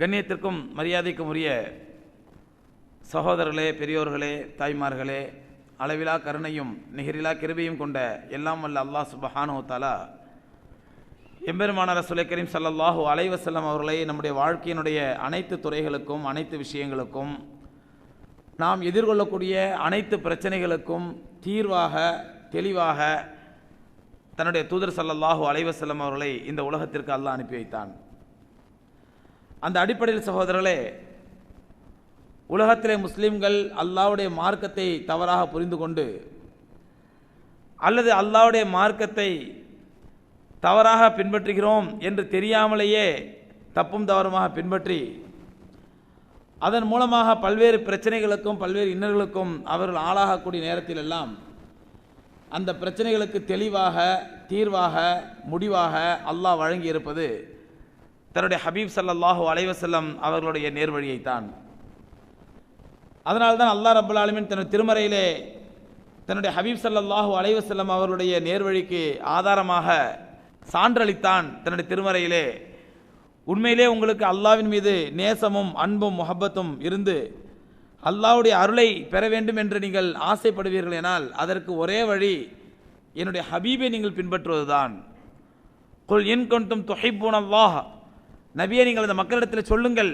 கண்ணியத்திற்கும் மரியாதைக்கும் உரிய சகோதரர்களே பெரியோர்களே தாய்மார்களே அளவிலா கருணையும் நிகரிலா கிருபையும் கொண்ட எல்லாம் வல்ல அல்லாஹ் சுபஹானு தாலா எம்பெருமான ரசூலை கரீம் சல்லாஹூ அலைவசல்லம் அவர்களை நம்முடைய வாழ்க்கையினுடைய அனைத்து துறைகளுக்கும் அனைத்து விஷயங்களுக்கும் நாம் எதிர்கொள்ளக்கூடிய அனைத்து பிரச்சனைகளுக்கும் தீர்வாக தெளிவாக தன்னுடைய தூதர் ஸல்லல்லாஹு அலைவசல்லம் அவர்களை இந்த உலகத்திற்கு அல்லாஹ் அனுப்பி வைத்தான். அந்த அடிப்படையில் சகோதரர்களே உலகத்திலே முஸ்லீம்கள் அல்லாவுடைய மார்க்கத்தை தவறாக புரிந்து கொண்டு அல்லது அல்லாஹ்வுடைய மார்க்கத்தை தவறாக பின்பற்றுகிறோம் என்று தெரியாமலேயே தப்பும் தவறுமாக பின்பற்றி அதன் மூலமாக பல்வேறு பிரச்சனைகளுக்கும் பல்வேறு இன்னர்களுக்கும் அவர்கள் ஆளாகக்கூடிய நேரத்திலெல்லாம் அந்த பிரச்சனைகளுக்கு தெளிவாக தீர்வாக முடிவாக அல்லாஹ் வழங்கியிருப்பது தன்னுடைய ஹபீப் சல்லாஹூ அலைவசல்லம் அவர்களுடைய நேர்வழியைத்தான். அதனால்தான் அல்லாஹ் ரபுல் ஆலமின் தன்னுடைய திருமறையிலே தன்னுடைய ஹபீப் சல்லாஹூ அலைவசல்லம் அவர்களுடைய நேர்வழிக்கு ஆதாரமாக சான்றளித்தான் தன்னுடைய திருமறையிலே. உண்மையிலே உங்களுக்கு அல்லாவின் மீது நேசமும் அன்பும் முகப்பத்தும் இருந்து அல்லாஹ்வுடைய அருளை பெற வேண்டும் என்று நீங்கள் ஆசைப்படுவீர்கள் எனால் அதற்கு ஒரே வழி என்னுடைய ஹபீபை நீங்கள் பின்பற்றுவதுதான். குல் இன் கொண்டும் துஹிப்பூன் நபியை நீங்கள் அந்த மக்களிடத்தில் சொல்லுங்கள்.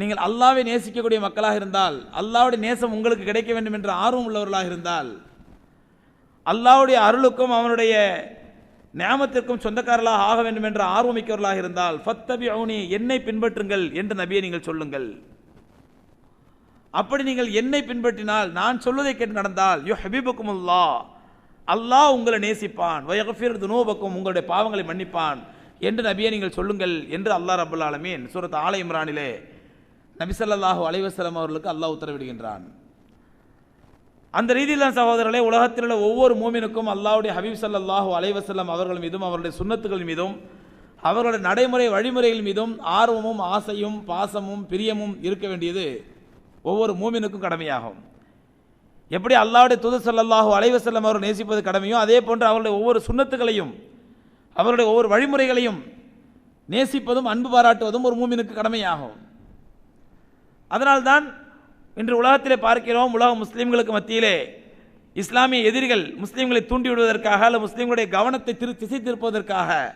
நீங்கள் அல்லாவை நேசிக்கக்கூடிய மக்களாக இருந்தால் அல்லாவுடைய நேசம் உங்களுக்கு கிடைக்க வேண்டும் என்ற ஆர்வம் உள்ளவர்களாக இருந்தால் அல்லாவுடைய அருளுக்கும் அவனுடைய நியாமத்திற்கும் சொந்தக்காரர்களாக ஆக வேண்டும் என்ற ஆர்வமிக்கவர்களாக இருந்தால் ஃபத்தபி அவுனி என்னை பின்பற்றுங்கள் என்று நபியை நீங்கள் சொல்லுங்கள். அப்படி நீங்கள் என்னை பின்பற்றினால் நான் சொல்வதை கேட்டு நடந்தால் யோ ஹபீபுக்கும் அல்லா அல்லாஹ் உங்களை நேசிப்பான். வயகஃபீர் துனோபக்கும் உங்களுடைய பாவங்களை மன்னிப்பான். என்று நபியை நீங்கள் சொல்லுங்கள் என்று அல்லாஹ் ரபுல் ஆலமீன் சூரத் ஆலை இம்ரானிலே நபிசல்லாஹூ அலைவசலம் அவர்களுக்கு அல்லாஹ் உத்தரவிடுகின்றான். அந்த ரீதியில் தான் சகோதரர்களே உலகத்தில் உள்ள ஒவ்வொரு மூமினுக்கும் அல்லாவுடைய ஹபீப் சல்லாஹூ அலைவசல்லம் அவர்கள் மீதும் அவருடைய சுண்ணத்துகள் மீதும் அவர்களுடைய நடைமுறை வழிமுறைகள் மீதும் ஆர்வமும் ஆசையும் பாசமும் பிரியமும் இருக்க வேண்டியது ஒவ்வொரு மூமினுக்கும் கடமையாகும். எப்படி அல்லாவுடைய துது சல்லாஹூ அலைவசல்லம் அவர்கள் நேசிப்பது கடமையோ அதே போன்று அவருடைய ஒவ்வொரு சுண்ணத்துகளையும் அவருடைய ஒவ்வொரு வழிமுறைகளையும் நேசிப்பதும் அன்பு பாராட்டுவதும் ஒரு மூமினுக்கு கடமையாகும். அதனால்தான் இன்று உலகத்திலே பார்க்கிறோம் உலக முஸ்லீம்களுக்கு மத்தியிலே இஸ்லாமிய எதிரிகள் முஸ்லீம்களை தூண்டிவிடுவதற்காக அல்லது முஸ்லீம்களுடைய கவனத்தை திரு திசை திருப்பதற்காக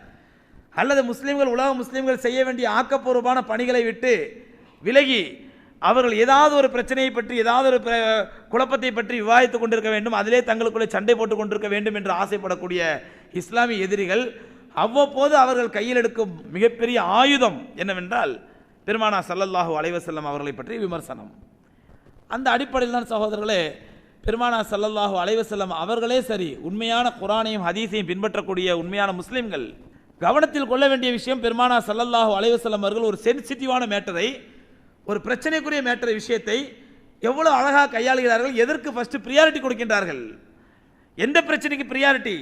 அல்லது முஸ்லீம்கள் உலக முஸ்லீம்கள் செய்ய வேண்டிய ஆக்கப்பூர்வமான பணிகளை விட்டு விலகி அவர்கள் ஏதாவது ஒரு பிரச்சனையை பற்றி ஏதாவது ஒரு பிர- குழப்பத்தை பற்றி விவாதித்துக் கொண்டிருக்க வேண்டும். அதிலே தங்களுக்குள்ளே சண்டை போட்டுக் கொண்டிருக்க வேண்டும் என்று ஆசைப்படக்கூடிய இஸ்லாமிய எதிரிகள் அவ்வப்போது அவர்கள் கையில் எடுக்கும் மிகப்பெரிய ஆயுதம் என்னவென்றால் பெருமானா சல்லல்லாஹு அலைவசல்லம் அவர்களை பற்றி விமர்சனம். அந்த அடிப்படையில் தான் சகோதரர்களே பெருமானா சல்லல்லாஹு அலைவசல்லம் அவர்களே சரி உண்மையான குரானையும் ஹதீஸையும் பின்பற்றக்கூடிய உண்மையான முஸ்லீம்கள் கவனத்தில் கொள்ள வேண்டிய விஷயம் பெருமானா சல்லல்லாஹு அலைவசல்லம் அவர்கள் ஒரு சென்சிட்டிவான மேட்டரை ஒரு பிரச்சனைக்குரிய மேட்டரை விஷயத்தை எவ்வளோ அழகாக கையாளுகிறார்கள் எதற்கு ஃபஸ்ட்டு ப்ரியாரிட்டி கொடுக்கின்றார்கள்? எந்த பிரச்சனைக்கு ப்ரியாரிட்டி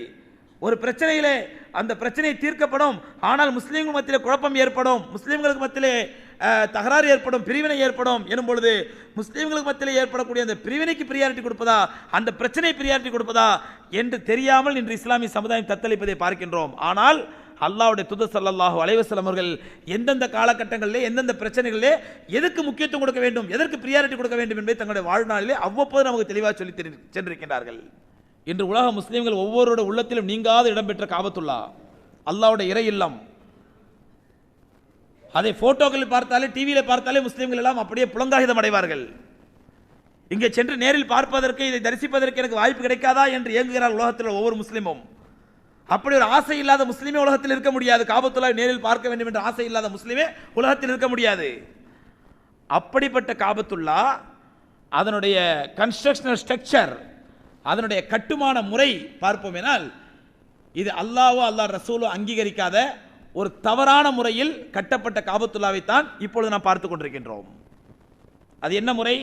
ஒரு பிரச்சனையிலே அந்த பிரச்சனை தீர்க்கப்படும். ஆனால் முஸ்லீம்கள் மத்தியில் குழப்பம் ஏற்படும். முஸ்லீம்களுக்கு மத்தியிலே தகராறு ஏற்படும் பிரிவினை ஏற்படும் எனும் பொழுது முஸ்லீம்களுக்கு மத்தியிலே ஏற்படக்கூடிய அந்த பிரிவினைக்கு பிரியாரிட்டி கொடுப்பதா அந்த பிரச்சனை பிரியாரிட்டி கொடுப்பதா என்று தெரியாமல் இன்று இஸ்லாமிய சமுதாயம் தத்தளிப்பதை பார்க்கின்றோம். ஆனால் அல்லாவுடைய துது ஸல்லல்லாஹு அலைவசலம் அவர்கள் எந்தெந்த காலகட்டங்களிலே எந்தெந்த பிரச்சனைகளிலே எதற்கு முக்கியத்துவம் கொடுக்க வேண்டும் எதற்கு ப்ரியாரிட்டி கொடுக்க வேண்டும் என்பதை தங்களுடைய வாழ்நாளிலே அவ்வப்போது நமக்கு தெளிவாக சொல்லி சென்றிருக்கின்றார்கள். இன்று உலக முஸ்லீம்கள் ஒவ்வொருவருடைய உள்ளத்திலும் நீங்காத இடம்பெற்ற காபத்துல்லா அல்லாஹ்வுடைய இறை இல்லம். அதை போட்டோக்களில் பார்த்தாலே டிவியில் பார்த்தாலே முஸ்லீம்கள் எல்லாம் அப்படியே புலந்தாகிதம் அடைவார்கள். இங்கே சென்று நேரில் பார்ப்பதற்கு இதை தரிசிப்பதற்கு எனக்கு வாய்ப்பு கிடைக்காதா என்று இயங்குகிறார் உலகத்தில் ஒவ்வொரு முஸ்லீமும். அப்படி ஒரு ஆசை இல்லாத முஸ்லீமே உலகத்தில் இருக்க முடியாது. காபத்துல்லா நேரில் பார்க்க வேண்டும் என்ற ஆசை இல்லாத முஸ்லீமே உலகத்தில் இருக்க முடியாது. அப்படிப்பட்ட காபத்துல்லா அதனுடைய கன்ஸ்ட்ரக்ஷனல் ஸ்ட்ரக்சர் அதனுடைய கட்டுமான முறை பார்ப்போமேனால் இது அல்லாவோ அல்லாஹ் ரசூலோ அங்கீகரிக்காத ஒரு தவறான முறையில் கட்டப்பட்ட காபத்துல்லாவைத்தான் இப்பொழுது நாம் பார்த்து கொண்டிருக்கின்றோம். அது என்ன முறை?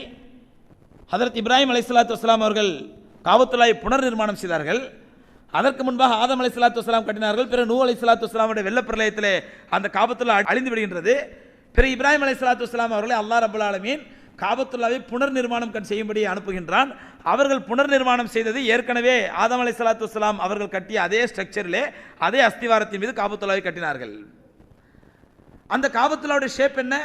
ஹதரத் இப்ராஹிம் அலைசல்லாத்து வஸ்லாம் அவர்கள் காபத்துல்லாவை புனர் நிர்மாணம் செய்தார்கள். அதற்கு முன்பாக ஆதம் சல்லாத்து வஸ்லாம் கட்டினார்கள். பிறகு நூ அலை சலாத்து வஸ்லாமுடைய வெள்ளப்பிரளயத்தில் அந்த காபத்துல்லா அழிந்து விடுகின்றது. பிறகு இப்ராஹிம் அலை சலாத்து வஸ்லாம் அவர்களை அல்லாஹ் ரபுல் ஆலமீன் காபத்துல்லாவை புனர் நிர்மாணம் கண் செய்யும்படி அனுப்புகின்றான். அவர்கள் புனர் நிர்மாணம் செய்தது ஏற்கனவே ஆதம் அலி சலாத்து வலாம் அவர்கள் கட்டிய அதே ஸ்ட்ரக்சரிலே அதே அஸ்திவாரத்தின் மீது காபத்துல்லாவை கட்டினார்கள். அந்த காபத்துல்லாவுடைய ஷேப் என்ன?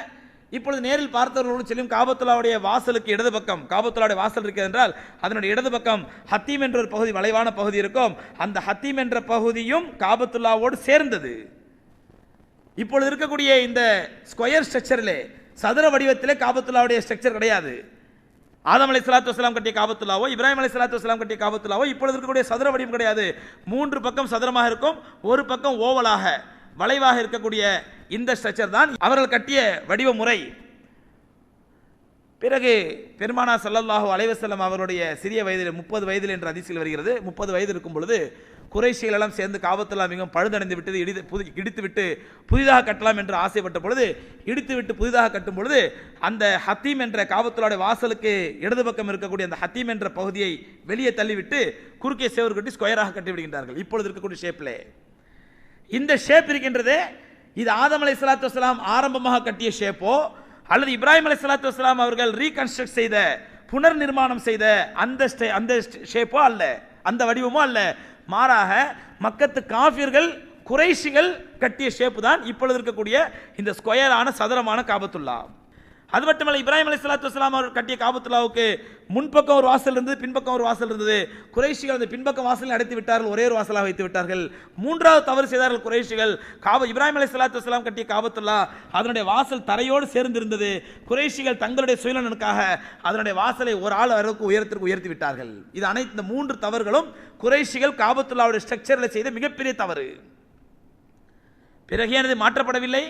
இப்பொழுது நேரில் பார்த்தவர்களோடு செல்லும் காபத்துல்லாவுடைய வாசலுக்கு இடது பக்கம் காபத்துல்லாவுடைய வாசல் இருக்கிறது என்றால் அதனுடைய இடது பக்கம் ஹத்தீம் என்ற ஒரு பகுதி வளைவான பகுதி இருக்கும். அந்த ஹத்தீம் என்ற பகுதியும் காபத்துல்லாவோடு சேர்ந்தது. இப்பொழுது இருக்கக்கூடிய இந்த ஸ்கொயர் ஸ்ட்ரக்சரிலே சதுர வடிவத்திலே காபத்துல்லாவுடைய ஸ்ட்ரக்சர் கிடையாது. ஆதம் அலை சலாத்து வசலாம் கட்டிய காபத்துல்லாவோ இப்ராஹிம் அலை சலாத்து வசலாம் கட்டிய காபத்துல்லாவோ இப்பொழுது இருக்கக்கூடிய சதுர வடிவம் கிடையாது. மூன்று பக்கம் சதுரமாக இருக்கும் ஒரு பக்கம் ஓவலாக வளைவாக இருக்கக்கூடிய இந்த ஸ்ட்ரக்சர் தான் அவர்கள் கட்டிய வடிவ முறை. பிறகு பெருமானா சல்லல்லாஹு அலைவசல்லம் அவருடைய சிறிய வயதில் முப்பது வயதில் என்ற அதிசயில் வருகிறது. முப்பது வயது இருக்கும் பொழுது குறைஷிகளெல்லாம் சேர்ந்து காபத்துல்லா மிகவும் பழுதடைந்து விட்டது இடித்து புது இடித்து விட்டு புதிதாக கட்டலாம் என்று ஆசைப்பட்ட பொழுது இடித்து விட்டு புதிதாக கட்டும் பொழுது அந்த ஹத்தீம் என்ற காபத்துல்லாவுடைய வாசலுக்கு இடது பக்கம் இருக்கக்கூடிய அந்த ஹத்தீம் என்ற பகுதியை வெளியே தள்ளிவிட்டு குறுக்கே சேவர் கட்டி ஸ்கொயராக கட்டிவிடுகின்றார்கள் இப்பொழுது இருக்கக்கூடிய ஷேப்பிலே. இந்த ஷேப் இருக்கின்றதே இது ஆதம் அலை சலாத்து வலாம் ஆரம்பமாக கட்டிய ஷேப்போ அல்லது இப்ராஹிம் அலை சலாத்து வலாம் அவர்கள் ரீகன்ஸ்ட்ரக்ட் செய்த புனர் நிர்மாணம் செய்த அந்த ஸ்டே- அந்த ஷேப்போ அல்ல அந்த வடிவமோ அல்ல. மாறாக மக்கத்து காஃபியர்கள் குறைஷிகள் கட்டிய ஷேப்பு தான் இப்பொழுது இருக்கக்கூடிய இந்த ஸ்கொயரான சதுரமான காபத்துல்லா. அது மட்டுமல்ல இப்ராஹிம் அலி சலாத்து வலாம் அவர் கட்டிய காபத்துலாவுக்கு முன்பக்கம் ஒரு வாசல் இருந்தது பின்பக்கம் ஒரு வாசல் இருந்தது. குறைஷிகள் அந்த பின்பக்கம் வாசலை அடைத்து விட்டார்கள் ஒரே ஒரு வாசலாக வைத்து விட்டார்கள். மூன்றாவது தவறு செய்தார்கள் குறைஷிகள். காப இப்ராஹிம் அலி சலாத்து வசலாம் கட்டிய காபத்துல்லா அதனுடைய வாசல் தரையோடு சேர்ந்திருந்தது. குறைஷிகள் தங்களுடைய சுயநலனுக்காக அதனுடைய வாசலை ஒரு ஆள் அளவுக்கு உயரத்திற்கு உயர்த்தி விட்டார்கள். இது அனைத்து இந்த மூன்று தவறுகளும் குறைஷிகள் காபத்துல்லாவுடைய ஸ்ட்ரக்சரில் செய்த மிகப்பெரிய தவறு. பிறகு எனது மாற்றப்படவில்லை?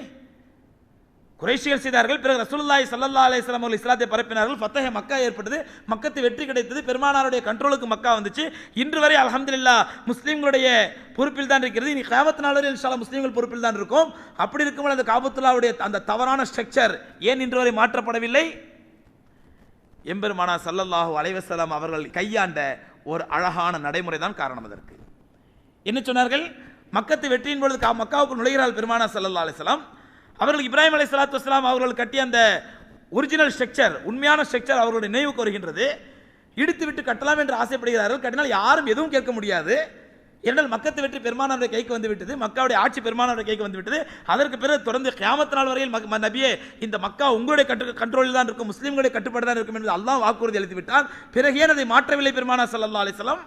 குறைஷிகள் செய்தார்கள். பிறகு ரசூல்லாய் சல்லா அலிஸ்லாம் அவர்கள் இஸ்லாத்தை பரப்பினார்கள். ஃபத்தஹே மக்கா ஏற்பட்டது. மக்கத்து வெற்றி கிடைத்தது. பெருமானாருடைய கண்ட்ரோலுக்கு மக்கா வந்துச்சு. இன்று வரை அலமதுல்லா முஸ்லீம்களுடைய பொறுப்பில் தான் இருக்கிறது. இனி கியாமத் நாள் இன்ஷாலா முஸ்லீம்கள் பொறுப்பில் தான் இருக்கும். அப்படி இருக்கும்போது அந்த காபத்துல்லாவுடைய அந்த தவறான ஸ்ட்ரக்சர் ஏன் இன்று வரை மாற்றப்படவில்லை? எம்பெருமானா சல்லல்லாஹு அலைவசலாம் அவர்கள் கையாண்ட ஒரு அழகான நடைமுறை தான் காரணம் அதற்கு. என்ன சொன்னார்கள்? மக்கத்து வெற்றியின் பொழுது மக்காவுக்கு நுழைகிறாள் பெருமானா சல்லா அலிஸ்லாம் அவர்கள் இப்ராஹிம் அலி சலாத்து வஸ்லாம் அவர்கள் கட்டிய அந்த ஒரிஜினல் ஸ்ட்ரக்சர் உண்மையான ஸ்ட்ரக்சர் அவர்களுடைய நினைவுக்கு வருகின்றது. இடித்து விட்டு கட்டலாம் என்று ஆசைப்படுகிறார்கள். கட்டினால் யாரும் எதுவும் கேட்க முடியாது. ஏனென்றால் மக்கத்து வெற்றி பெருமானாருடைய கைக்கு வந்து விட்டது. மக்காவுடைய ஆட்சி பெருமானாருடைய கைக்கு வந்து விட்டது. அதற்கு பிறகு தொடர்ந்து கியாமத் நாள் வரையில் ம- நபியே இந்த மக்கா உங்களுடைய கட்டு கண்ட்ரோலில் தான் இருக்கும். முஸ்லீம்களுடைய கட்டுப்பாடு தான் இருக்கும் என்று அல்லாஹ் வாக்குறுதி அளித்து விட்டான் பிறகு ஏன் அதை மாற்றவில்லை பெருமானா சல்லா அலிஸ்லாம்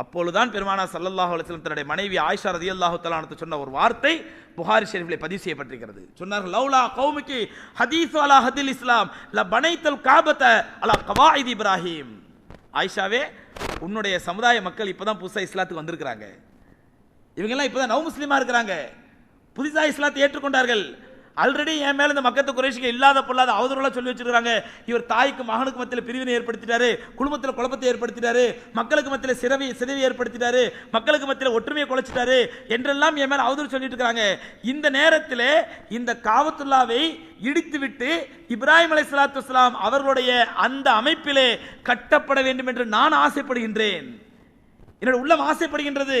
அப்பொழுதுதான் பெருமானா ஸல்லல்லாஹு அலைஹி தன்னுடைய மனைவி ஆயிஷா ரதியல்லாஹு தலானத்து சொன்ன ஒரு வார்த்தை புகாரி ஷெரீஃபில் பதிவு செய்யப்பட்டிருக்கிறது. சொன்னார்கள் லவ்லா கௌமிக்கு ஹதீஸ் அலா ஹதில் இஸ்லாம் ல பனைத்தல் காபத்த அலா கவாயித் இப்ராஹிம். ஆயிஷாவே உன்னுடைய சமுதாய மக்கள் இப்பதான் புதுசா இஸ்லாத்துக்கு வந்திருக்கிறாங்க. இவங்கெல்லாம் இப்போதான் நவ முஸ்லீமா இருக்கிறாங்க. புதுசாக இஸ்லாத்தை ஏற்றுக்கொண்டார்கள். ஆல்ரெடி என் மேல இந்த மக்கத்து குறைஷிக்கு இல்லாத பொல்லாத அவதூறுலாம் சொல்லி வச்சிருக்காங்க இவர் தாய்க்கு மகனுக்கு மத்தியில் பிரிவினை ஏற்படுத்திட்டாரு. குடும்பத்தில் குழப்பத்தை ஏற்படுத்திட்டாரு. மக்களுக்கு மத்தியில் சிறவி சிதைவை ஏற்படுத்திட்டாரு. மக்களுக்கு மத்தியில் ஒற்றுமையை குலைச்சிட்டாரு என்றெல்லாம் என் மேல அவதூறு சொல்லிட்டு இருக்கிறாங்க. இந்த நேரத்தில் இந்த காவத்துல்லாவை இடித்துவிட்டு இப்ராஹிம் அலை சலாத்து வலாம் அவர்களுடைய அந்த அமைப்பிலே கட்டப்பட வேண்டும் என்று நான் ஆசைப்படுகின்றேன். என்னோட உள்ளம் ஆசைப்படுகின்றது.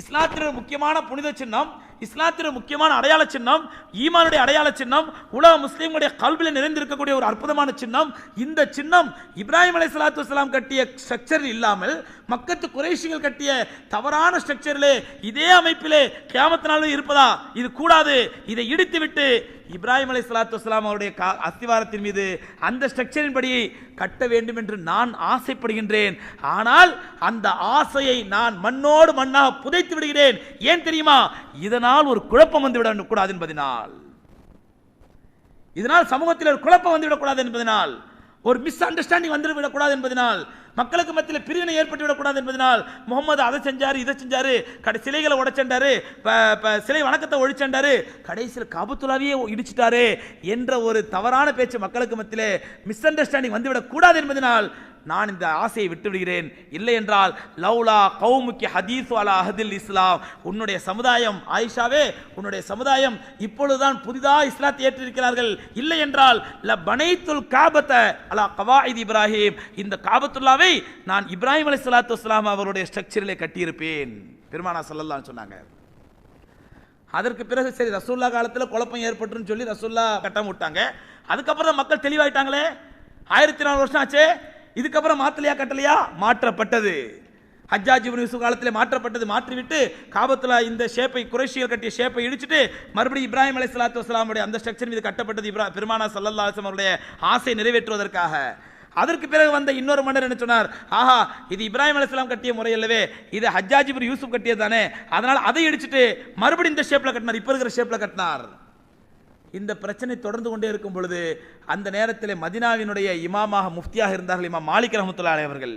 இஸ்லாத்தின் முக்கியமான புனித சின்னம் இஸ்லாத்தின் முக்கியமான அடையாள சின்னம் ஈமானுடைய அடையாள சின்னம் உலக முஸ்லீம்களுடைய கல்வியில் நிறைந்திருக்கக்கூடிய ஒரு அற்புதமான சின்னம். இந்த சின்னம் இப்ராஹிம் அலை சலாத்து வலாம் கட்டிய ஸ்ட்ரக்சர் இல்லாமல் மக்கத்து குறைஷிகள் கட்டிய தவறான ஸ்ட்ரக்சரிலே இதே அமைப்பிலே கேமத்தினாலும் இருப்பதா? இது கூடாது. இதை இடித்துவிட்டு இப்ராஹிம் அலி சலாத்து வஸ்லாம் அவருடைய கா- அஸ்திவாரத்தின் மீது அந்த ஸ்ட்ரக்சரின் படி கட்ட வேண்டும் என்று நான் ஆசைப்படுகின்றேன். ஆனால் அந்த ஆசையை நான் மண்ணோடு மண்ணாக புதைத்து விடுகிறேன். ஏன் தெரியுமா? இதனால் ஒரு குழப்பம் வந்துவிட கூடாது என்பதனால். இதனால் சமூகத்தில் ஒரு குழப்பம் வந்துவிடக்கூடாது என்பதனால். ஒரு மிஸ் அண்டர்ஸ்டாண்டிங் வந்துவிடக்கூடாது என்பதனால். மக்களுக்கு மத்தியில் பிரிவினை ஏற்பட்டு விடக்கூடாது என்பதனால். முகமது அதை செஞ்சார் இதை செஞ்சார் கடை சிலைகளை உடைச்சண்டாரு சிலை வணக்கத்தை ஒழிச்சண்டாரு கடைசியில் காபத்துலாவையே இடிச்சிட்டாரு என்ற ஒரு தவறான பேச்சு மக்களுக்கு மத்தியில் மிஸ் அண்டர்ஸ்டாண்டிங் வந்துவிடக்கூடாது என்பதனால் நான் இந்த ஆசையை விட்டுவிடுகிறேன். இல்லை என்றால் லவ்லா கௌமுக்கி ஹதீஸ் அலா அஹதில் இஸ்லாம். உன்னுடைய சமுதாயம் ஆயிஷாவே உன்னுடைய சமுதாயம் இப்பொழுதுதான் புதிதாக இஸ்லாத்தை ஏற்றிருக்கிறார்கள். இல்லை என்றால் ல பனைத்துல் காபத்தை அலா கவாயித் இப்ராஹிம். இந்த காபத்துல்லாவை நான் இப்ராஹிம் அலி சலாத்து இஸ்லாம் அவருடைய ஸ்ட்ரக்சரிலே கட்டியிருப்பேன். பெருமானா சொல்லலாம்னு சொன்னாங்க. அதற்கு பிறகு சரி ரசூல்லா காலத்தில் குழப்பம் ஏற்பட்டுன்னு சொல்லி ரசூல்லா கட்டம் விட்டாங்க. அதுக்கப்புறம் தான் மக்கள் தெளிவாயிட்டாங்களே. ஆயிரத்தி நாலு வருஷம் ஆச்சே. இதுக்கப்புறம் மாத்தலையா கட்டலையா? மாற்றப்பட்டது. ஹஜ்ஜாஜ் இப்னு யூசுப் காலத்திலே மாற்றப்பட்டது. மாற்றிவிட்டு காபத்தில் இந்த ஷேப்பை குறைஷியர் கட்டிய ஷேப்பை இடிச்சுட்டு மறுபடியும் இப்ராஹிம் அலி சலாத்து வஸ்லாமுடைய அந்த ஸ்ட்ரக்சர் மீது கட்டப்பட்டது இப்ரா பெருமானா சல்லல்லா அலிஸ்லாம் அவருடைய ஆசை நிறைவேற்றுவதற்காக. அதற்கு பிறகு வந்த இன்னொரு மன்னர் என்ன சொன்னார்? ஆஹா இது இப்ராஹிம் அலிஸ்லாம் கட்டிய முறை அல்லவே இது ஹஜ்ஜாஜிபுர் யூசுப் கட்டியது தானே. அதனால் அதை இடிச்சுட்டு மறுபடியும் இந்த ஷேப்பில் கட்டினார். இப்போ இருக்கிற ஷேப்பில் கட்டினார். இந்த பிரச்சனை தொடர்ந்து கொண்டே இருக்கும் பொழுது அந்த நேரத்தில் மதினாவினுடைய இமாமாக முஃப்தியாக இருந்தார்கள் இமாம் மாலிக் ரஹமத்துல்லா அவர்கள்.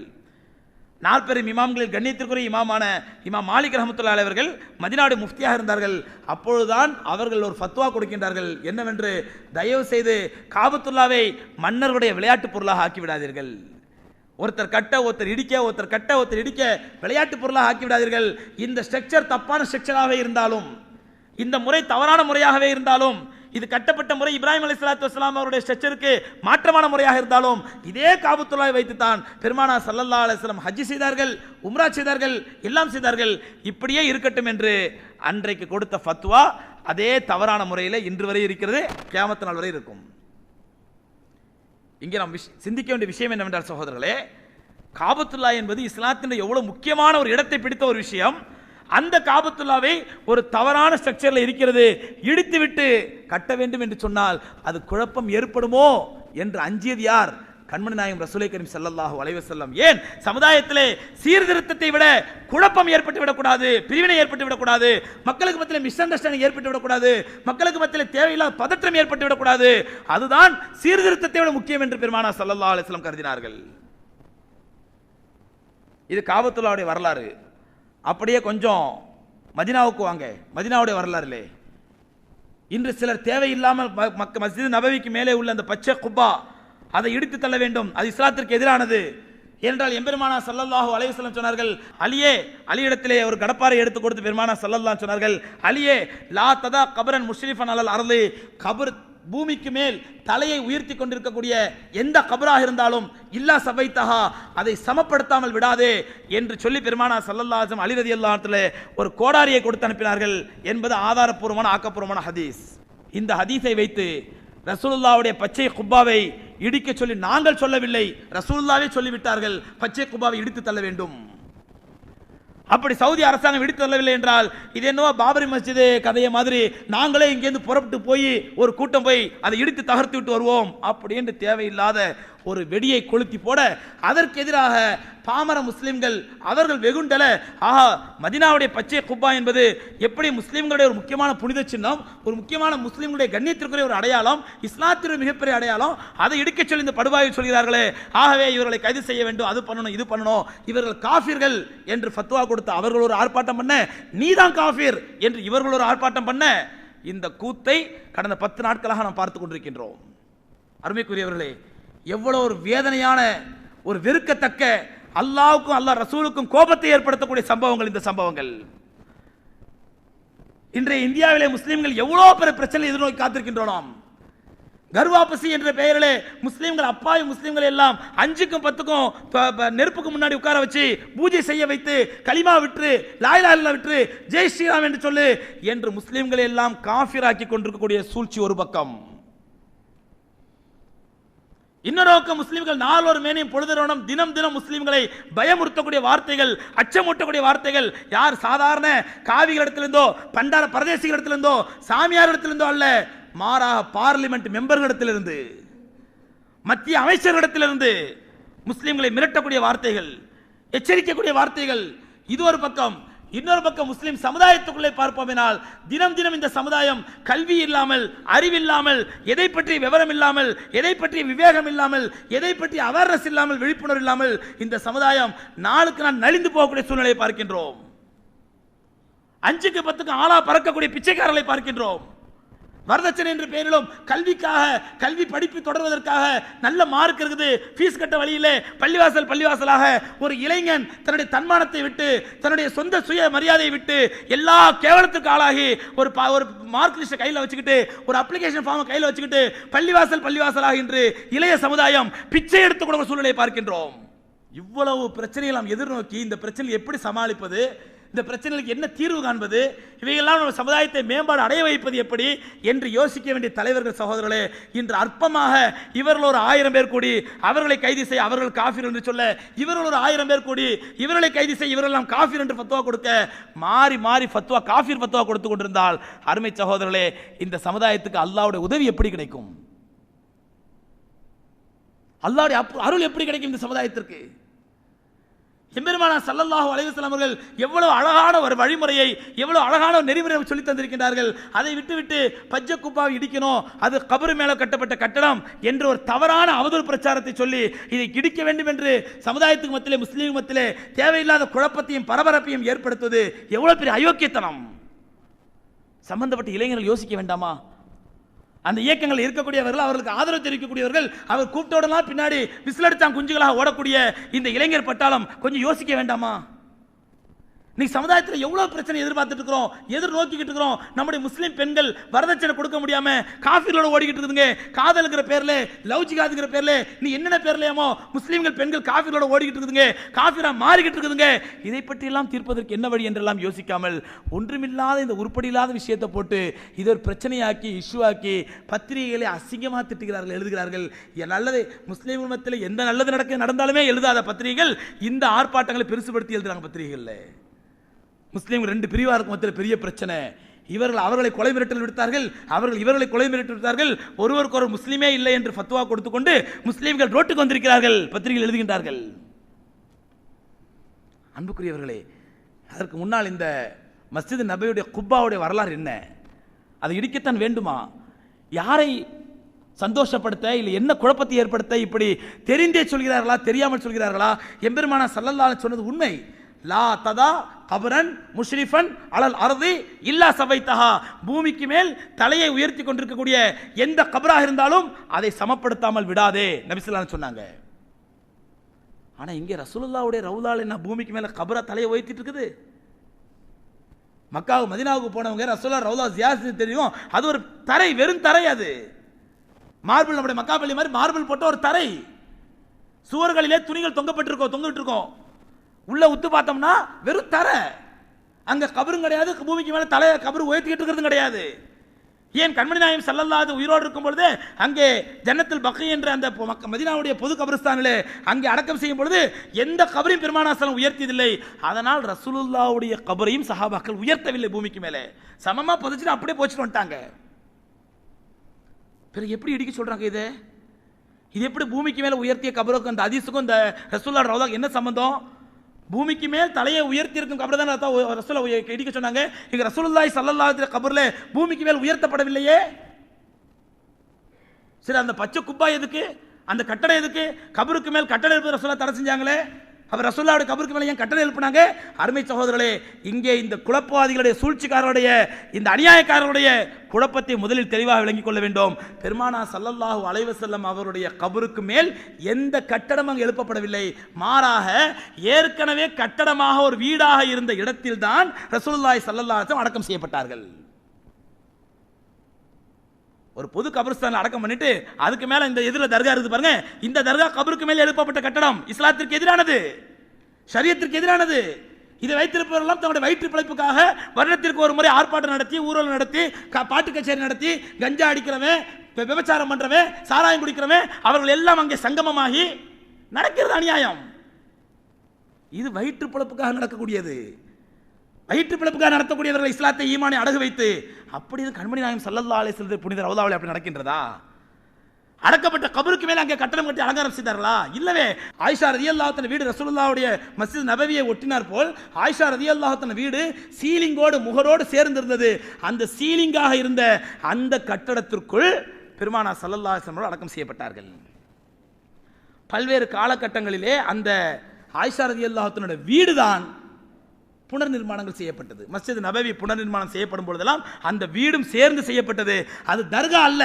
நாற்பெரும் இமாம்களில் கண்ணியத்திற்குரிய இமாமான இமாம் மாலிக் ரஹமத்துல்லா அலைவர்கள் அவர்கள் மதினாடு முஃப்தியாக இருந்தார்கள். அப்பொழுதுதான் அவர்கள் ஒரு ஃபத்வா கொடுக்கின்றார்கள். என்னவென்று தயவு செய்து காபத்துல்லாவை மன்னர்களுடைய விளையாட்டு பொருளாக ஆக்கி விடாதீர்கள் ஒருத்தர் கட்ட ஒருத்தர் இடிக்க ஒருத்தர் கட்ட ஒருத்தர் இடிக்க விளையாட்டு பொருளாக ஆக்கி விடாதீர்கள் இந்த ஸ்ட்ரக்சர் தப்பான ஸ்ட்ரக்சராகவே இருந்தாலும் இந்த முறை தவறான முறையாகவே இருந்தாலும் இது கட்டப்பட்ட முறை இப்ராஹிம் அலி சலாத்து வஸ்லாம் அவருடைய ஸ்ட்ரக்சருக்கு மாற்றமான முறையாக இருந்தாலும் இதே காபத்துல்லாவை வைத்துத்தான் பெருமானா சல்லல்லா அலிஸ்லாம் ஹஜ்ஜி செய்தார்கள் உம்ரா செய்தார்கள் எல்லாம் செய்தார்கள். இப்படியே இருக்கட்டும் என்று அன்றைக்கு கொடுத்த ஃபத்வா அதே தவறான முறையில் இன்று வரை இருக்கிறது கியாமத்து நாள் வரை இருக்கும். இங்கே நாம் விஷ்- சிந்திக்க வேண்டிய விஷயம் என்னவென்றால் சகோதரர்களே காபத்துல்லா என்பது இஸ்லாத்தின் எவ்வளோ முக்கியமான ஒரு இடத்தை பிடித்த ஒரு விஷயம். அந்த காபத்துல்லாவை ஒரு தவறான ஸ்ட்ரக்சரில் இருக்கிறது. இடித்துவிட்டு கட்ட வேண்டும் என்று சொன்னால் அது குழப்பம் ஏற்படுமோ என்று அஞ்சியது யார்? கண்மணி நாயகம் ரசூலை கரீம் ஸல்லல்லாஹு அலைஹி வஸல்லம். ஏன்? சமுதாயத்திலே சீர்திருத்தத்தை விட குழப்பம் ஏற்பட்டு விடக்கூடாது பிரிவினை ஏற்பட்டு விடக்கூடாது மக்களுக்கு மத்தியில் மிஸ் அண்டர்ஸ்டாண்டிங் ஏற்பட்டு விடக்கூடாது மக்களுக்கு மத்தியில் தேவையில்லாத பதற்றம் ஏற்பட்டு விடக்கூடாது. அதுதான் சீர்திருத்தத்தை விட முக்கியம் என்று பெருமானா ஸல்லல்லாஹு அலைஹி கருதினார்கள். இது காபத்துல்லாவுடைய வரலாறு. அப்படியே கொஞ்சம் மதினாவுக்கு வாங்க. மதினாவுடைய வரலாறுலே. இன்று சிலர் தேவையில்லாமல் ம- மக்க மஸ்ஜித் நபவிக்கு மேலே உள்ள அந்த பச்சை குப்பா அதை இடித்து தள்ள வேண்டும். அது இஸ்லாத்திற்கு எதிரானது. ஏனென்றால் எம்பெருமானா சல்லல்லாஹு அலைவசலம் சொன்னார்கள் அலியே அலியிடத்திலே ஒரு கடப்பாரை எடுத்து கொடுத்து பெருமானா சல்லல்லா சொன்னார்கள் அலியே லா ததா கபரன் முஷ்ரிஃபன் அலல் அர்லி கபர் பூமிக்கு மேல் தலையை உயர்த்தி கொண்டிருக்கக்கூடிய எந்த கபராக இருந்தாலும் இல்லா சபைத்தகா அதை சமப்படுத்தாமல் விடாதே என்று சொல்லி பெருமானா சல்லல்லாஜம் அலிரதி ரதியல்லாஹு ஒரு கோடாரியை கொடுத்து அனுப்பினார்கள் என்பது ஆதாரப்பூர்வமான ஆக்கப்பூர்வமான ஹதீஸ். இந்த ஹதீஸை வைத்து ரசூலுல்லாவுடைய பச்சை குப்பாவை இடிக்க சொல்லி நாங்கள் சொல்லவில்லை ரசூலுல்லாவே சொல்லிவிட்டார்கள் பச்சை குப்பாவை இடித்து தள்ள வேண்டும். அப்படி சவுதி அரசாங்கம் விடுத்து தள்ளவில்லை என்றால் இது என்னவோ பாபரி மஸ்ஜிது கதையை மாதிரி நாங்களே இங்கேருந்து புறப்பட்டு போய் ஒரு கூட்டம் போய் அதை இடித்து தகர்த்து விட்டு வருவோம் அப்படி என்று தேவையில்லாத ஒரு வெடியை கொளுத்தி போட அதற்கு எதிராக பாமர முஸ்லிம்கள் அவர்கள் வெகுண்டல ஆஹா மதினாவுடைய பச்சை குப்பா என்பது எப்படி முஸ்லிம்களுடைய ஒரு முக்கியமான புனித சின்னம் ஒரு முக்கியமான முஸ்லிம்களுடைய கண்ணியத்திற்குரிய ஒரு அடையாளம் இஸ்லாத்திற்கு மிகப்பெரிய அடையாளம் அதை இடுக்கச் சொல்லி இந்த படுபாயில் சொல்கிறார்களே ஆகவே இவர்களை கைது செய்ய வேண்டும் அது பண்ணணும் இது பண்ணணும் இவர்கள் காஃபிர்கள் என்று ஃபத்வா கொடுத்த அவர்கள் ஒரு ஆர்ப்பாட்டம் பண்ண நீதான் காஃபிர் என்று இவர்கள் ஒரு ஆர்ப்பாட்டம் பண்ண இந்த கூத்தை கடந்த பத்து நாட்களாக நாம் பார்த்து கொண்டிருக்கின்றோம். அருமைக்குரியவர்களே எவ்வளோ ஒரு வேதனையான ஒரு வெறுக்கத்தக்க அல்லாவுக்கும் அல்லாஹ் ரசூலுக்கும் கோபத்தை ஏற்படுத்தக்கூடிய சம்பவங்கள் இந்த சம்பவங்கள். இன்றைய இந்தியாவிலே முஸ்லீம்கள் எவ்வளோ பெரிய பிரச்சனை எதிர்நோக்கி காத்திருக்கின்றோம் நாம் கர்வாபசி என்ற பெயரிலே முஸ்லீம்கள் அப்பாவி முஸ்லீம்கள் எல்லாம் அஞ்சுக்கும் பத்துக்கும் நெருப்புக்கு முன்னாடி உட்கார வச்சு பூஜை செய்ய வைத்து களிமா விற்று லாயிலா இல்லா விற்று ஜெய் ஸ்ரீராம் என்று சொல்லு என்று முஸ்லீம்களை எல்லாம் காஃபிராக்கி கொண்டிருக்கக்கூடிய சூழ்ச்சி ஒரு பக்கம். இன்னொரு பக்கம் முஸ்லிம்கள் நாளொரு மேனையும் பொழுதுறவனும் தினம் தினம் முஸ்லீம்களை பயமுறுத்தக்கூடிய வார்த்தைகள் அச்சமூட்டக்கூடிய வார்த்தைகள் யார் சாதாரண காவிகளிடத்திலிருந்தோ பண்டார பிரதேசிகளிடத்திலிருந்தோ சாமியாரிடத்திலிருந்தோ அல்ல மாறாக பார்லிமெண்ட் மெம்பர்களிடத்திலிருந்து மத்திய அமைச்சர்களிடத்திலிருந்து முஸ்லீம்களை மிரட்டக்கூடிய வார்த்தைகள் எச்சரிக்கக்கூடிய வார்த்தைகள் இது ஒரு பக்கம். இன்னொரு பக்கம் முஸ்லிம் சமுதாயத்துக்குள்ளே பார்ப்போமெனால் தினம் தினம் இந்த சமுதாயம் கல்வி இல்லாமல் அறிவில்லாமல் எதை பற்றி விவரம் இல்லாமல் எதை பற்றி விவேகம் இல்லாமல் எதை பற்றி அவேர்னஸ் இல்லாமல் விழிப்புணர்வு இல்லாமல் இந்த சமுதாயம் நாளுக்கு நாள் நலிந்து போகக்கூடிய சூழ்நிலையை பார்க்கின்றோம். அஞ்சுக்கு பத்துக்கு ஆளா பறக்கக்கூடிய பிச்சைக்காரர்களை பார்க்கின்றோம். வரதட்சணை என்ற பெயரிலும் கல்விக்காக கல்வி படிப்பு தொடர்வதற்காக நல்ல மார்க் இருக்குது. ஃபீஸ் கட்ட வழியிலே பள்ளிவாசல் பள்ளிவாசலாக ஒரு இளைஞன் தன்னுடைய தன்மானத்தை விட்டு தன்னுடைய சொந்த சுய மரியாதையை விட்டு எல்லா கேவலத்துக்கு ஆளாகி ஒரு பா- ஒரு மார்க் லிஸ்ட்டை கையில் வச்சுக்கிட்டு ஒரு அப்ளிகேஷன் ஃபார்மை கையில் வச்சுக்கிட்டு பள்ளிவாசல் பள்ளிவாசலாக இன்று இளைய சமுதாயம் பிச்சை எடுத்துக்கொள்ள சூழ்நிலையை பார்க்கின்றோம். இவ்வளவு பிரச்சனையை நாம் எதிர்நோக்கி இந்த பிரச்சனையை எப்படி சமாளிப்பது? இந்த பிரச்சனைகளுக்கு என்ன தீர்வு காண்பது? இவையெல்லாம் நம்ம சமுதாயத்தை மேம்பாடு அடைய வைப்பது எப்படி என்று யோசிக்க வேண்டிய தலைவர்கள் சகோதரர்களே இன்று அற்பமாக இவர்கள் ஒரு ஆயிரம் பேர் கூடி அவர்களை கைது செய்ய அவர்கள் காஃபிர் என்று சொல்ல இவர்கள் ஒரு ஆயிரம் பேர் கூடி இவர்களை கைது செய்ய இவரெல்லாம் காஃபிர் என்று ஃபத்துவா கொடுக்க மாறி மாறி ஃபத்துவா காஃபிர் ஃபத்துவா கொடுத்து கொண்டிருந்தால் அருமை சகோதரர்களே இந்த சமுதாயத்துக்கு அல்லாவுடைய உதவி எப்படி கிடைக்கும்? அல்லாவுடைய அப்- அருள் எப்படி கிடைக்கும் இந்த சமுதாயத்திற்கு? எம்பெருமானா சல்லல்லாஹு அலைவசலம் அவர்கள் எவ்வளவு அழகான ஒரு வழிமுறையை எவ்வளவு அழகான ஒரு நெறிமுறையை சொல்லி தந்திருக்கின்றார்கள். அதை விட்டுவிட்டு பச்சை குப்பாவை இடிக்கணும் அது கபரு மேல கட்டப்பட்ட கட்டடம் என்று ஒரு தவறான அவதூறு பிரச்சாரத்தை சொல்லி இதை இடிக்க வேண்டும் என்று சமுதாயத்துக்கு மத்தியிலே முஸ்லீம் மத்தியிலே தேவையில்லாத குழப்பத்தையும் பரபரப்பையும் ஏற்படுத்துவது எவ்வளவு பெரிய அயோக்கியத்தனம். சம்பந்தப்பட்ட இளைஞர்கள் யோசிக்க வேண்டாமா? அந்த இயக்கங்கள் இருக்கக்கூடியவர்கள் அவர்களுக்கு ஆதரவு தெரிவிக்கக்கூடியவர்கள் அவர் கூப்பிட்டோடலாம் பின்னாடி விசிலடித்தான் குஞ்சுகளாக ஓடக்கூடிய இந்த இளைஞர் பட்டாளம் கொஞ்சம் யோசிக்க வேண்டாமா? இன்னைக்கு சமுதாயத்தில் எவ்வளோ பிரச்சனை எதிர்பார்த்துட்டு இருக்கிறோம் எதிர்நோக்கிக்கிட்டு இருக்கிறோம் நம்முடைய முஸ்லீம் பெண்கள் வரதட்சணை கொடுக்க முடியாம காஃபிகளோட ஓடிக்கிட்டு இருக்குதுங்க. காதலுங்கிற பேர்ல லவ் ஜிகாதுங்கிற பேர்ல நீ என்னென்ன பேர்லையாமோ முஸ்லீம்கள் பெண்கள் காஃபிகளோட ஓடிக்கிட்டு இருக்குதுங்க. காஃபிரா மாறிக்கிட்டு இருக்குதுங்க. இதை பற்றி எல்லாம் தீர்ப்பதற்கு என்ன வழி என்றெல்லாம் யோசிக்காமல் ஒன்றுமில்லாத இந்த உருப்படி இல்லாத விஷயத்தை போட்டு இதை ஒரு பிரச்சனையாக்கி இஷ்யூ ஆக்கி பத்திரிகைகளை அசிங்கமாக திட்டுகிறார்கள் எழுதுகிறார்கள். எ- நல்லது முஸ்லீம் குடும்பத்தில் எந்த நல்லது நடக்க நடந்தாலுமே எழுதாத பத்திரிகைகள் இந்த ஆர்ப்பாட்டங்களை பெருசுபடுத்தி எழுதுறாங்க பத்திரிகைகளில். முஸ்லீம்கள் ரெண்டு பிரிவாருக்கு மத்தியில் பெரிய பிரச்சனை. இவர்கள் அவர்களை கொலை மிரட்டல் விடுத்தார்கள் அவர்கள் இவர்களை கொலை மிரட்டல் விடுத்தார்கள் ஒருவருக்கு ஒரு முஸ்லீமே இல்லை என்று ஃபத்வா கொடுத்துக்கொண்டு முஸ்லீம்கள் ரோட்டுக்கு வந்திருக்கிறார்கள் பத்திரிகைகள் எழுதுகின்றார்கள். அன்புக்குரியவர்களே அதற்கு முன்னால் இந்த மஸ்ஜித் நபியுடைய குப்பாவுடைய வரலாறு என்ன? அதை இடிக்கத்தான் வேண்டுமா? யாரை சந்தோஷப்படுத்த இல்லை என்ன குழப்பத்தை ஏற்படுத்த இப்படி தெரிந்தே சொல்கிறார்களா தெரியாமல் சொல்கிறார்களா? எம்பெருமானா சல்லல்லாஹு சொன்னது உண்மை. லா ததா கபரன் முஷ்ரிஃபன் அலல் அறுதி இல்லா சபைத்தஹா. பூமிக்கு மேல் தலையை உயர்த்தி கொண்டிருக்கக்கூடிய எந்த கபராக இருந்தாலும் அதை சமப்படுத்தாமல் விடாதே நபிசுல்லான்னு சொன்னாங்க. ஆனால் இங்கே ரசூலுல்லாவுடைய ரவுலால் என்ன பூமிக்கு மேலே கபரா தலையை உயர்த்திட்டு இருக்குது? மக்காவு மதினாவுக்கு போனவங்க ரசூலா ரவுலா ஜியாசி தெரியும். அது ஒரு தரை வெறும் தரை அது. மார்பிள் நம்முடைய மக்காப்பள்ளி மாதிரி மார்பிள் போட்ட ஒரு தரை. சுவர்களிலே துணிகள் தொங்கப்பட்டிருக்கோம் தொங்கிட்டு இருக்கோம். உள்ள உத்து பார்த்தோம்னா வெறும் தர. அங்க கபரும் கிடையாது பூமிக்கு மேல தலை கபரு உயர்த்திக்கிட்டு இருக்கிறது கிடையாது. ஏன் கண்மணி நாயம் செல்லல்லாத உயிரோடு இருக்கும் பொழுது அங்கே ஜன்னத்தில் பக்கை என்ற அந்த மதினாவுடைய மக்க- பொது கபரிஸ்தானிலே அங்கே அடக்கம் செய்யும் பொழுது எந்த கபரையும் பெருமானாசலம் உயர்த்தியதில்லை. அதனால் ரசூலுல்லாவுடைய கபரையும் சஹாபாக்கள் உயர்த்தவில்லை பூமிக்கு மேலே. சமமாக புதைச்சிட்டு அப்படியே போச்சுட்டு வந்துட்டாங்க. பிறகு எப்படி இடிக்க சொல்கிறாங்க இதை? இது எப்படி பூமிக்கு மேலே உயர்த்திய கபருக்கும் அந்த அதிசுக்கும் இந்த ரசூல்லா ரவுலாக்கு என்ன சம்பந்தம்? பூமிக்கு மேல் தலையை உயர்த்தி இருக்கும் கபர் தான் ரசூலை இடிக்க சொன்னாங்க. இங்கே ரசூலுல்லாய் ஸல்லல்லாஹு கபரில் பூமிக்கு மேல் உயர்த்தப்படவில்லையே. சரி அந்த பச்சை குப்பா எதுக்கு? அந்த கட்டடம் எதுக்கு? கபருக்கு மேல் கட்டடம் இருப்பது ரசூலா தடை செஞ்சாங்களே. அவர் ரசூல்லாவுடைய கபருக்கு மேலே ஏன் கட்டடம் எழுப்புனாங்க? அருமை சகோதரர்களே இங்கே இந்த குழப்பவாதிகளுடைய சூழ்ச்சிக்காரருடைய இந்த அநியாயக்காரருடைய குழப்பத்தை முதலில் தெளிவாக விளங்கிக் கொள்ள வேண்டும். பெருமானா சல்லல்லாஹு அலைவசல்லம் அவருடைய கபருக்கு மேல் எந்த கட்டடம் அங்கு எழுப்பப்படவில்லை. மாறாக ஏற்கனவே கட்டடமாக ஒரு வீடாக இருந்த இடத்தில்தான் ரசூல்லாய் சல்லல்லாஹம் அடக்கம் செய்யப்பட்டார்கள். ஒரு பொது கபிரஸ்தான் அடக்கம் பண்ணிட்டு அதுக்கு மேல இந்த எதிர தர்கா இருக்குது பாருங்க. இந்த தர்கா கபருக்கு மேல எழுப்பப்பட்ட கட்டடம் இஸ்லாத்திற்கு எதிரானது. சரியத்திற்கு எதிரானது. இதை வைத்திருப்பவரெல்லாம் தங்களுடைய வயிற்று பிழைப்புக்காக வருடத்திற்கு ஒரு முறை ஆர்ப்பாட்டம் நடத்தி ஊர்வலம் நடத்தி பாட்டு கச்சேரி நடத்தி கஞ்சா அடிக்கிறவன் விபச்சாரம் பண்றவன் சாராயம் குடிக்கிறவன் அவர்கள் எல்லாம் அங்கே சங்கமமாகி நடக்கிறது அநியாயம். இது வயிற்று பிழைப்புக்காக நடக்கக்கூடியது. வயிற்று பிழப்புக்காக நடத்தக்கூடியவர்கள் இஸ்லாத்தை ஈமானை அடகு வைத்து அப்படி இது கண்மணி நாயம் சல்லல்லா அலே செல்வது புனித ரவுதாவில் அப்படி நடக்கின்றதா? அடக்கப்பட்ட கபருக்கு மேலே அங்கே கட்டணம் கட்டி அலங்காரம் செய்தார்களா? இல்லவே. ஆயிஷா ரதி தன் வீடு ரசூலுல்லாவுடைய மஸ்ஜித் நபவியை ஒட்டினார் போல் ஆயிஷா ரதி தன் வீடு சீலிங்கோடு முகரோடு சேர்ந்திருந்தது. அந்த சீலிங்காக இருந்த அந்த கட்டடத்திற்குள் பெருமானா சல்லல்லாஹு அலிஸ்லமோடு அடக்கம் செய்யப்பட்டார்கள். பல்வேறு காலகட்டங்களிலே அந்த ஆயிஷா ரதி வீடு தான் புனர் நிர்மாணங்கள் செய்யப்பட்டது. மஸ்ஜித் நபவி புனர் நிர்மாணம் செய்யப்படும் பொழுதெல்லாம் அந்த வீடும் சேர்ந்து செய்யப்பட்டது. அது தர்கா அல்ல.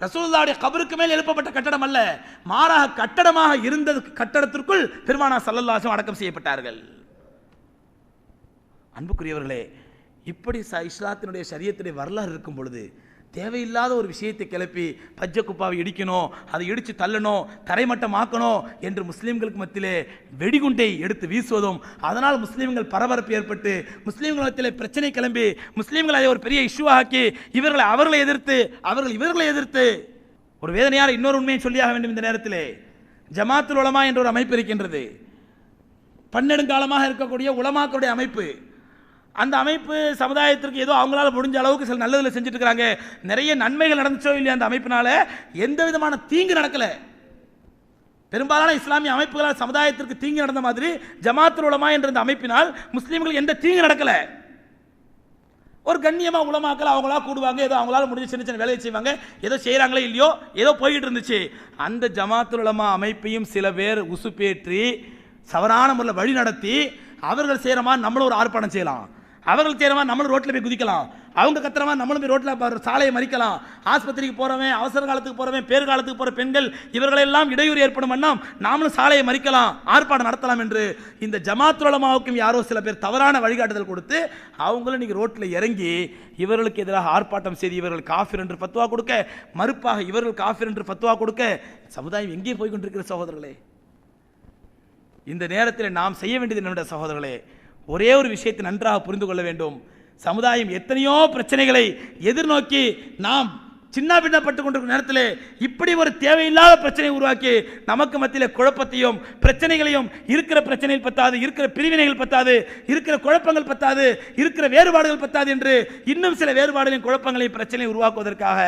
ரசூல்லாவுடைய கபருக்கு மேல் எழுப்பப்பட்ட கட்டடம் அல்ல. மாறாக கட்டடமாக இருந்த கட்டடத்திற்குள் பெருமானா சல்லல்லாசும் அடக்கம் செய்யப்பட்டார்கள். அன்புக்குரியவர்களே இப்படி ச இஸ்லாத்தினுடைய சரியத்துடைய வரலாறு இருக்கும் பொழுது தேவையில்லாத ஒரு விஷயத்தை கிளப்பி பஜ்ஜ குப்பாவை இடிக்கணும் அதை இடித்து தள்ளணும் தரைமட்டமாக்கணும் என்று முஸ்லீம்களுக்கு மத்தியிலே வெடிகுண்டை எடுத்து வீசுவதும் அதனால் முஸ்லீம்கள் பரபரப்பு ஏற்பட்டு முஸ்லீம்கள் மத்தியிலே பிரச்சனை கிளம்பி முஸ்லீம்கள் அதை ஒரு பெரிய இஷ்யூ ஆக்கி இவர்களை அவர்களை எதிர்த்து அவர்கள் இவர்களை எதிர்த்து ஒரு வேதனையார் இன்னொரு உண்மையை சொல்லியாக வேண்டும் இந்த நேரத்திலே. ஜமாத்துல் உலமா என்ற ஒரு அமைப்பு இருக்கின்றது. பன்னெடுங்காலமாக இருக்கக்கூடிய உலமாக்களுடைய அமைப்பு. அந்த அமைப்பு சமுதாயத்திற்கு ஏதோ அவங்களால முடிஞ்ச அளவுக்கு சில நல்லதில் செஞ்சுட்டு இருக்கிறாங்க நிறைய நன்மைகள் நடந்துச்சோ இல்லையா அந்த அமைப்பினால எந்த விதமான தீங்கு நடக்கலை. பெரும்பாலான இஸ்லாமிய அமைப்புகளால் சமுதாயத்திற்கு தீங்கு நடந்த மாதிரி ஜமாத்துல் உலமா என்ற இந்த அமைப்பினால் முஸ்லீம்கள் எந்த தீங்கு நடக்கலை. ஒரு கண்ணியமாக உலமாக்கள் அவங்களா கூடுவாங்க ஏதோ அவங்களால முடிஞ்ச சின்ன சின்ன வேலையை செய்வாங்க ஏதோ செய்கிறாங்களே இல்லையோ ஏதோ போய்கிட்டு இருந்துச்சு. அந்த ஜமாத்துல் உலமா அமைப்பையும் சில பேர் உசுப்பேற்றி சவரான முறையில் வழி நடத்தி அவர்கள் செய்கிற மாதிரி நம்மளும் ஒரு ஆர்ப்பாட்டம் செய்யலாம். அவர்கள் செய்கிற நம்மளும் ரோட்டில் போய் குதிக்கலாம். அவங்க கத்துற நம்மளும் போய் ரோட்டில் சாலையை மறிக்கலாம். ஆஸ்பத்திரிக்கு போகிறவன் அவசர காலத்துக்கு போகிறவன் பேர் காலத்துக்கு போகிற பெண்கள் இவர்களெல்லாம் இடையூறு ஏற்படும் வண்ணம் நாமளும் சாலையை மறிக்கலாம் ஆர்ப்பாட்டம் நடத்தலாம் என்று இந்த ஜமாத்துலமாவுக்கும் யாரோ சில பேர் தவறான வழிகாட்டுதல் கொடுத்து அவங்களும் இன்னைக்கு ரோட்டில் இறங்கி இவர்களுக்கு எதிராக ஆர்ப்பாட்டம் செய்து இவர்கள் காஃபிர் என்று பத்துவா கொடுக்க மறுப்பாக இவர்கள் காஃபிர் என்று பத்துவா கொடுக்க சமுதாயம் எங்கே போய் கொண்டிருக்கிற சகோதரர்களே? இந்த நேரத்தில் நாம் செய்ய வேண்டியது என்னுடைய சகோதரர்களே ஒரே ஒரு விஷயத்தை நன்றாக புரிந்து கொள்ள வேண்டும். சமுதாயம் எத்தனையோ பிரச்சனைகளை எதிர்நோக்கி நாம் சின்ன பின்னப்பட்டு கொண்டிருக்கும் நேரத்தில் இப்படி ஒரு தேவையில்லாத பிரச்சனையை உருவாக்கி நமக்கு மத்தியில் குழப்பத்தையும் பிரச்சனைகளையும் இருக்கிற பிரச்சனைகள் பத்தாது இருக்கிற பிரிவினைகள் பத்தாது இருக்கிற குழப்பங்கள் பத்தாது இருக்கிற வேறுபாடுகள் பத்தாது என்று இன்னும் சில வேறுபாடுகளையும் குழப்பங்களையும் பிரச்சனையை உருவாக்குவதற்காக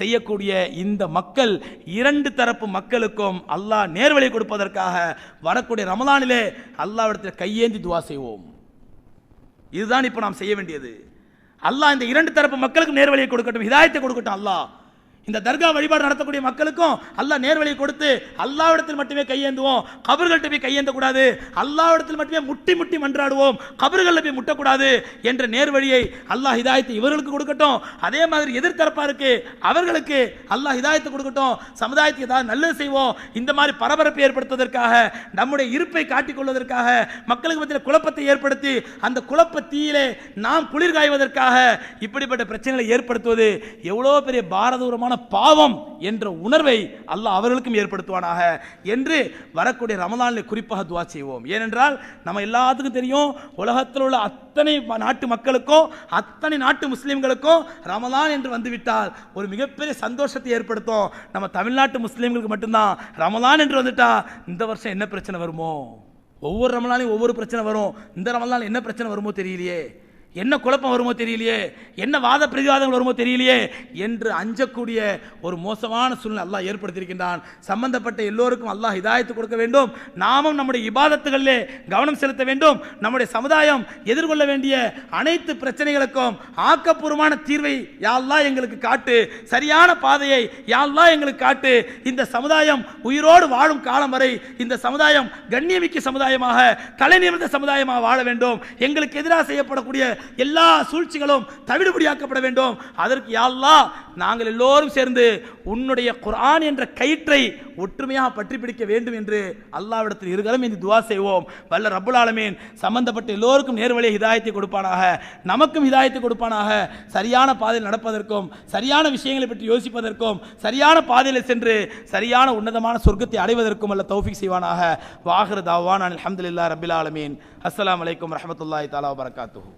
செய்யக்கூடிய இந்த மக்கள் இரண்டு தரப்பு மக்களுக்கும் அல்லாஹ் நேர்வழி கொடுப்பதற்காக வரக்கூடிய ரமலானிலே அல்லாவிடத்தில் கையேந்தி துவா செய்வோம். இதுதான் இப்போ நாம் செய்ய வேண்டியது. அல்லாஹ் இந்த இரண்டு தரப்பு மக்களுக்கும் நேர்வழியை கொடுக்கட்டும் ஹிதாயத்தை கொடுக்கட்டும் அல்லாஹ். இந்த தர்கா வழிபாடு நடத்தக்கூடிய மக்களுக்கும் அல்லாஹ் நேர்வழியை கொடுத்து அல்லாவிடத்தில் மட்டுமே கையேந்துவோம். கபர்கள்ட்ட போய் கையேந்த கூடாது அல்லாவிடத்தில் மட்டுமே முட்டி முட்டி மன்றாடுவோம். கபர்களில் போய் முட்டக்கூடாது என்ற நேர்வழியை அல்லாஹ் ஹிதாயத்தை இவர்களுக்கு கொடுக்கட்டும். அதே மாதிரி எதிர்த்தரப்பாருக்கு அவர்களுக்கு அல்லாஹ் ஹிதாயத்தை கொடுக்கட்டும். சமுதாயத்துக்கு ஏதாவது நல்லது செய்வோம். இந்த மாதிரி பரபரப்பை ஏற்படுத்துவதற்காக நம்முடைய இருப்பை காட்டிக் கொள்வதற்காக மக்களுக்கு மத்தியில் குழப்பத்தை ஏற்படுத்தி அந்த குழப்ப தீயிலே நாம் குளிர் காய்வதற்காக இப்படிப்பட்ட பிரச்சனைகளை ஏற்படுத்துவது எவ்வளோ பெரிய பாரதூரமான பாவம் என்ற உணர்வை அல்லாஹ் அவர்களுக்கும் ஏற்படுத்துவானாக என்று வரக்கூடிய ரமலானில் குறிப்பாக துவா செய்வோம். ஏனென்றால் நம்ம எல்லாத்துக்கும் தெரியும் உலகத்தில் உள்ள அத்தனை நாட்டு மக்களுக்கும் அத்தனை நாட்டு முஸ்லீம்களுக்கும் ரமலான் என்று வந்துவிட்டால் ஒரு மிகப்பெரிய சந்தோஷத்தை ஏற்படுத்தும். நம்ம தமிழ்நாட்டு முஸ்லீம்களுக்கு மட்டும்தான் ரமலான் என்று வந்துட்டா இந்த வருஷம் என்ன பிரச்சனை வருமோ? ஒவ்வொரு ரமலானையும் ஒவ்வொரு பிரச்சனை வரும். இந்த ரமலான் என்ன பிரச்சனை வருமோ தெரியலையே. என்ன குழப்பம் வருமோ தெரியலையே? என்ன வாத பிரதிவாதங்கள் வருமோ தெரியலையே? என்று அஞ்சக்கூடிய ஒரு மோசமான சூழ்நிலை அல்லாஹ் ஏற்படுத்தியிருக்கின்றான். சம்பந்தப்பட்ட எல்லோருக்கும் அல்லாஹ் இதாயத்து கொடுக்க வேண்டும். நாமும் நம்முடைய இபாதத்துகளிலே கவனம் செலுத்த வேண்டும். நம்முடைய சமுதாயம் எதிர்கொள்ள வேண்டிய அனைத்து பிரச்சனைகளுக்கும் ஆக்கப்பூர்வமான தீர்வை யா எங்களுக்கு காட்டு. சரியான பாதையை யா எங்களுக்கு காட்டு. இந்த சமுதாயம் உயிரோடு வாழும் காலம் வரை இந்த சமுதாயம் கண்ணியமிக்க சமுதாயமாக தலைநிமிர்ந்த சமுதாயமாக வாழ வேண்டும். எங்களுக்கு எதிராக செய்யப்படக்கூடிய எல்லா சூழ்ச்சிகளும் தவிடுபடியாக்கப்பட வேண்டும். அதற்கு யாழ்லா நாங்கள் எல்லோரும் சேர்ந்து உன்னுடைய குரான் என்ற கயிற்றை ஒற்றுமையாக பற்றி பிடிக்க வேண்டும் என்று அல்லாவிடத்தில் இருகலம் இந்த துவா செய்வோம். வல்ல ரபுல் ஆலமீன் சம்பந்தப்பட்ட எல்லோருக்கும் நேர்வழியை ஹிதாயத்தை கொடுப்பானாக. நமக்கும் ஹிதாயத்தை கொடுப்பானாக. சரியான பாதையில் நடப்பதற்கும் சரியான விஷயங்களை பற்றி யோசிப்பதற்கும் சரியான பாதையில் சென்று சரியான உன்னதமான சொர்க்கத்தை அடைவதற்கும் அல்ல தௌஃபிக் செய்வானாக. வாஹிர் தாவான் அலமதுல்லா ரபில் ஆலமீன். அஸ்ஸலாமு அலைக்கும் வரஹ்மத்துல்லாஹி தஆலா